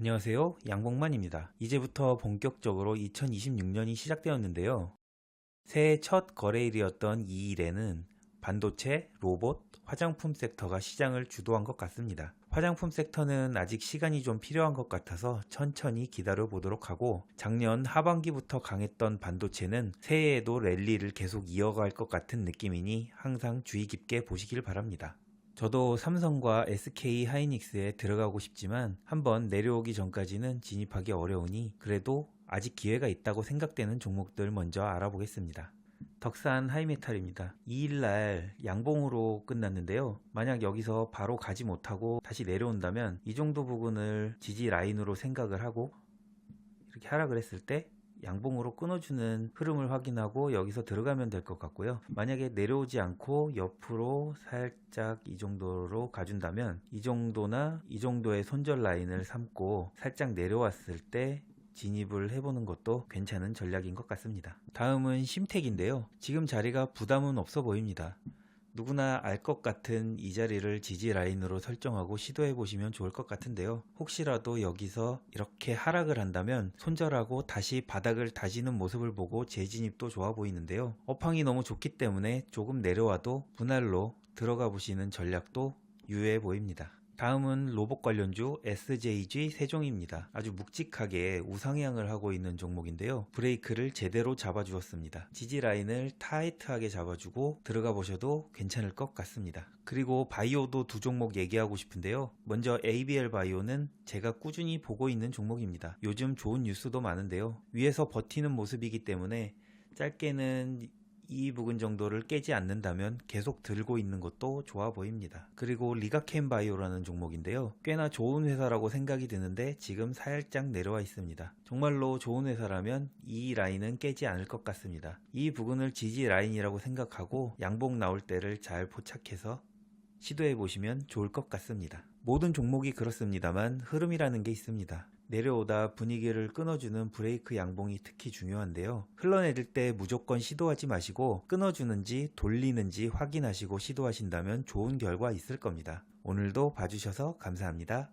안녕하세요. 양봉만입니다. 이제부터 본격적으로 2026년이 시작되었는데요. 새해 첫 거래일이었던 이 일에는 반도체, 로봇, 화장품 섹터가 시장을 주도한 것 같습니다. 화장품 섹터는 아직 시간이 좀 필요한 것 같아서 천천히 기다려 보도록 하고 작년 하반기부터 강했던 반도체는 새해에도 랠리를 계속 이어갈 것 같은 느낌이니 항상 주의 깊게 보시길 바랍니다. 저도 삼성과 SK 하이닉스에 들어가고 싶지만 한번 내려오기 전까지는 진입하기 어려우니 그래도 아직 기회가 있다고 생각되는 종목들 먼저 알아보겠습니다. 덕산 하이메탈입니다. 2일날 양봉으로 끝났는데요. 만약 여기서 바로 가지 못하고 다시 내려온다면 이 정도 부분을 지지 라인으로 생각을 하고 이렇게 하락을 했을 때 양봉으로 끊어주는 흐름을 확인하고 여기서 들어가면 될 것 같고요. 만약에 내려오지 않고 옆으로 살짝 이 정도로 가준다면 이 정도나 이 정도의 손절 라인을 삼고 살짝 내려왔을 때 진입을 해보는 것도 괜찮은 전략인 것 같습니다. 다음은 심택인데요. 지금 자리가 부담은 없어 보입니다. 누구나 알 것 같은 이 자리를 지지 라인으로 설정하고 시도해 보시면 좋을 것 같은데요. 혹시라도 여기서 이렇게 하락을 한다면 손절하고 다시 바닥을 다지는 모습을 보고 재진입도 좋아 보이는데요. 업황이 너무 좋기 때문에 조금 내려와도 분할로 들어가 보시는 전략도 유효해 보입니다. 다음은 로봇 관련주 SJG 세종입니다. 아주 묵직하게 우상향을 하고 있는 종목인데요. 브레이크를 제대로 잡아주었습니다. 지지 라인을 타이트하게 잡아주고 들어가 보셔도 괜찮을 것 같습니다. 그리고 바이오도 두 종목 얘기하고 싶은데요. 먼저 ABL 바이오는 제가 꾸준히 보고 있는 종목입니다. 요즘 좋은 뉴스도 많은데요. 위에서 버티는 모습이기 때문에 짧게는 이 부분 정도를 깨지 않는다면 계속 들고 있는 것도 좋아 보입니다. 그리고 리가켄 바이오라는 종목인데요. 꽤나 좋은 회사라고 생각이 드는데 지금 살짝 내려와 있습니다. 정말로 좋은 회사라면 이 라인은 깨지 않을 것 같습니다. 이 부분을 지지 라인이라고 생각하고 양봉 나올 때를 잘 포착해서 시도해 보시면 좋을 것 같습니다. 모든 종목이 그렇습니다만 흐름이라는 게 있습니다. 내려오다 분위기를 끊어주는 브레이크 양봉이 특히 중요한데요. 흘러내릴 때 무조건 시도하지 마시고 끊어주는지 돌리는지 확인하시고 시도하신다면 좋은 결과 있을 겁니다. 오늘도 봐주셔서 감사합니다.